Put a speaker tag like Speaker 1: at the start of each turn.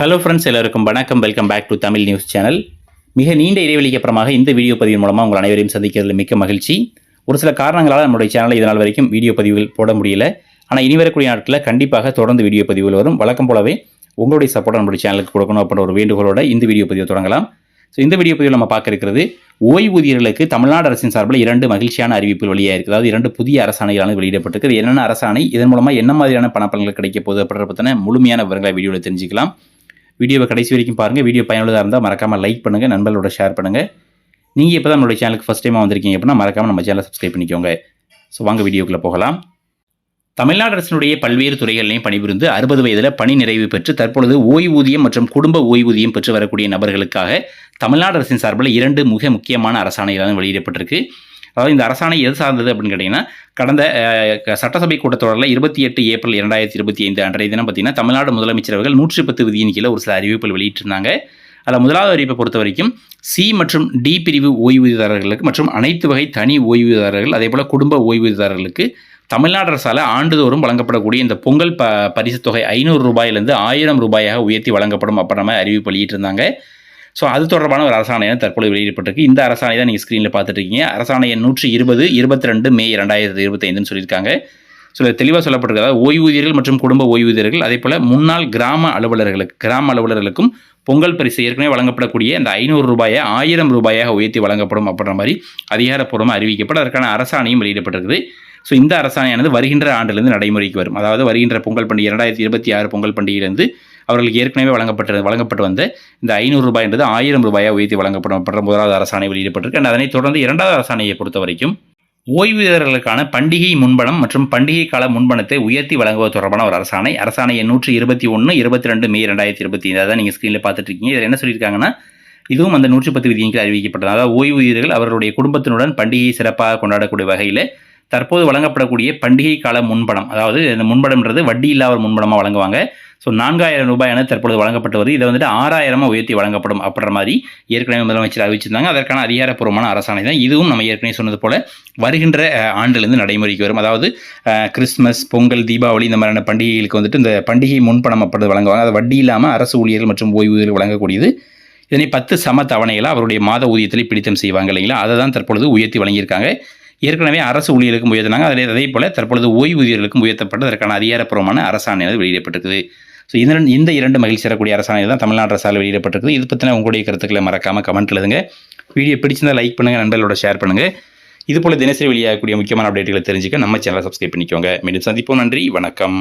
Speaker 1: Hello friends எல்லாருக்கும் வணக்கம். Welcome back to Tamil news channel மிக நீண்ட இடைவெளிக்கு அப்புறமாக இந்த வீடியோ பதிவின் மூலமாக உங்கள் அனைவரையும் சந்திக்கிறதுல மிக்க மகிழ்ச்சி. ஒரு சில காரணங்களால் நம்மளுடைய சேனலை இதனால் வரைக்கும் வீடியோ பதிவுகள் போட முடியல. ஆனால் இனி வரக்கூடிய நாட்களில் கண்டிப்பாக தொடர்ந்து வீடியோ பதிவுகள் வரும். வழக்கம் போலவே உங்களுடைய சப்போர்ட் நம்மளுடைய சேனலுக்கு கொடுக்கணும் அப்படின்ற ஒரு வேண்டுகோளோட இந்த வீடியோ பதிவை தொடங்கலாம். ஸோ இந்த வீடியோ பதிவில் நம்ம பார்க்க இருக்கிறது ஓய்வூதியர்களுக்கு தமிழ்நாடு அரசின் சார்பில் இரண்டு மகிழ்ச்சியான அறிவிப்புகள் வெளியாக இருக்குது. அதாவது இரண்டு புதிய அரசாணைகளானது வெளியிடப்பட்டிருக்கு என்னென்ன அரசாணை இதன் மூலமாக என்ன மாதிரியான பணப்பலன்கள் கிடைக்க போகுது அப்படின்ற பற்றின முழுமையான விவரங்களை வீடியோவில் தெரிஞ்சுக்கலாம். வீடியோவை கடைசி வரைக்கும் பாருங்கள் வீடியோ பயனுள்ளதாக இருந்தால் மறக்காமல் லைக் பண்ணுங்கள் நண்பர்களோட ஷேர் பண்ணுங்கள் நீங்கள் இப்போ தான் நம்மளுடைய சேனலுக்கு ஃபஸ்ட் டைமாக வந்திருக்கீங்க அப்படின்னா மறக்காமல் நம்ம சேனலை சப்ஸ்கிரைப் பண்ணிக்கோங்க. ஸோ வாங்க வீடியோக்குள்ளே போகலாம். தமிழ்நாடு அரசினுடைய பல்வேறு துறைகளிலையும் பணிபுரிந்து அறுபது வயதில் பணி நிறைவு பெற்று தற்பொழுது ஓய்வூதியம் மற்றும் குடும்ப ஓய்வூதியம் பெற்று வரக்கூடிய நபர்களுக்காக தமிழ்நாடு அரசின் சார்பில் இரண்டு மிக முக்கியமான அரசாணைகளாக வெளியிடப்பட்டிருக்கு. அதாவது இந்த அரசாணை எது சார்ந்தது அப்படின்னு கேட்டிங்கன்னா கடந்த சட்டசபை கூட்டத்தொடரில் இருபத்தி எட்டு ஏப்ரல் இரண்டாயிரத்தி இருபத்தி ஐந்து அன்றைய தினம் பார்த்தீங்கன்னா தமிழ்நாடு முதலமைச்சரவர்கள் நூற்றி பத்து விதியின் கீழே ஒரு சில அறிவிப்புகள் வெளியிட்டிருந்தாங்க. அதில் முதலாவது அறிவிப்பை பொறுத்த வரைக்கும் சி மற்றும் டி பிரிவு ஓய்வூதியதாரர்களுக்கு மற்றும் அனைத்து வகை தனி ஓய்வூதியதாரர்கள் அதே போல் குடும்ப ஓய்வூதியதாரர்களுக்கு தமிழ்நாடு அரசால் ஆண்டுதோறும் வழங்கப்படக்கூடிய இந்த பொங்கல் ப பரிசுத் தொகை ஐநூறு ரூபாயிலிருந்து ஆயிரம் ரூபாயாக உயர்த்தி வழங்கப்படும் அப்படின்ற மாதிரி அறிவிப்பு வெளியிட்டிருந்தாங்க. ஸோ அது தொடர்பான ஒரு அரசாணை தான் வெளியிடப்பட்டிருக்கு. இந்த அரசாணை தான் நீங்கள் ஸ்க்ரீனில் பார்த்துட்டு இருக்கீங்க அரசாணை எண் நூற்றி இருபது இருபத்தி ரெண்டு மே ரெண்டாயிரத்தி இருபத்தைந்துன்னு சொல்லியிருக்காங்க. ஸோ தெளிவாக சொல்லப்பட்டிருக்கு. அதாவது ஓய்வூதியர்கள் மற்றும் குடும்ப ஓய்வூதியர்கள் அதே போல் முன்னாள் கிராம அலுவலர்களுக்கு கிராம அலுவலர்களுக்கும் பொங்கல் பரிசு ஏற்கனவே வழங்கப்படக்கூடிய அந்த ஐநூறு ரூபாயை ஆயிரம் ரூபாயாக உயர்த்தி வழங்கப்படும் அப்படின்ற மாதிரி அதிகாரப்பூர்வமாக அறிவிக்கப்பட்டு அதற்கான அரசாணையும் வெளியிடப்பட்டிருக்குது. ஸோ இந்த அரசாணையானது வருகின்ற ஆண்டிலிருந்து நடைமுறைக்கு வரும். அதாவது வருகின்ற பொங்கல் பண்டிகை இரண்டாயிரத்தி இருபத்தி ஆறு பொங்கல் பண்டிகையிலிருந்து அவர்களுக்கு ஏற்கனவே வழங்கப்பட்ட வழங்கப்பட்டு வந்த இந்த ஐநூறு ரூபாய் என்றது ஆயிரம் ரூபாயாக உயர்த்தி வழங்கப்படும் முதலாவது அரசாணை வெளியிடப்பட்டிருக்கு. And அதனைத் தொடர்ந்து இரண்டாவது அரசாணையை பொறுத்த வரைக்கும் ஓய்வூதியர்களுக்கான பண்டிகை முன்பணம் மற்றும் பண்டிகை கால முன்பணத்தை உயர்த்தி வழங்குவது தொடர்பான ஒரு அரசாணை. அரசாணை நூற்றி இருபத்தி ஒன்று இருபத்தி ரெண்டு மே ரெண்டாயிரத்தி இருபத்தி ஐந்து. அதான் நீங்கள் ஸ்க்ரீனில் பார்த்துட்டு இருக்கீங்க. இதில் என்ன சொல்லியிருக்காங்கன்னா இதுவும் அந்த நூற்றி பத்து விதியின் கீழ் அறிவிக்கப்பட்டது. அதாவது ஓய்வூதியர்கள் அவர்களுடைய குடும்பத்தினுடன் பண்டிகையை சிறப்பாக கொண்டாடக்கூடிய வகையில் தற்போது வழங்கப்படக்கூடிய பண்டிகை கால முன்பணம் அதாவது இந்த முன்படம்ன்றது வட்டி இல்லாத ஒரு முன்பணமாக வழங்குவாங்க. ஸோ நான்காயிரம் ரூபாயான தற்பொழுது வழங்கப்பட்டு வருது இதை வந்துட்டு ஆறாயிரமாக உயர்த்தி வழங்கப்படும் அப்படின்ற மாதிரி ஏற்கனவே முதலமைச்சர் அறிவிச்சிருந்தாங்க. அதற்கான அதிகாரப்பூர்வமான அரசாணை தான். இதுவும் நம்ம ஏற்கனவே சொன்னது போல வருகின்ற ஆண்டிலிருந்து நடைமுறைக்கு வரும். அதாவது கிறிஸ்மஸ் பொங்கல் தீபாவளி இந்த மாதிரியான பண்டிகைகளுக்கு வந்துட்டு இந்த பண்டிகை முன்பணம் அப்படி வழங்குவாங்க. அது வட்டி இல்லாமல் அரசு ஊழியர்கள் மற்றும் ஓய்வூதியர்கள் வழங்கக்கூடியது. இதனை பத்து சம தவணைகளாக அவருடைய மாத ஊதியத்திலே பிடித்தம் செய்வாங்க இல்லைங்களா? அதை தான் தற்பொழுது உயர்த்தி வழங்கியிருக்காங்க. ஏற்கனவே அரசு ஊழியர்களுக்கும் உயர்த்தினாங்க. அதே அதே போல் தற்பொழுது ஓய்வூதியர்களுக்கும் உயர்த்தப்பட்டு அதற்கான அதிகாரப்பூர்வமான அரசாணை வெளியிடப்பட்டிருக்குது. ஸோ இந்த இந்த இரண்டு மகிழ்ச்சி தரக்கூடிய அரசாணை தான் தமிழ்நாடு அரசால் வெளியிடப்பட்டிருக்குது. இது பற்றின உங்களுடைய கருத்துக்களை மறக்காமல் கமெண்ட் எழுதுங்க. வீடியோ பிடிச்சிருந்தா லைக் பண்ணுங்கள் நண்பர்களோட ஷேர் பண்ணுங்கள் இதுபோல் தினசரி வெளியாகக்கூடிய முக்கியமான அப்டேட்டுகளை தெரிஞ்சுக்க நம்ம சேனலை சப்ஸ்கிரைப் பண்ணிக்கோங்க. மீண்டும் சந்திப்போம். நன்றி வணக்கம்.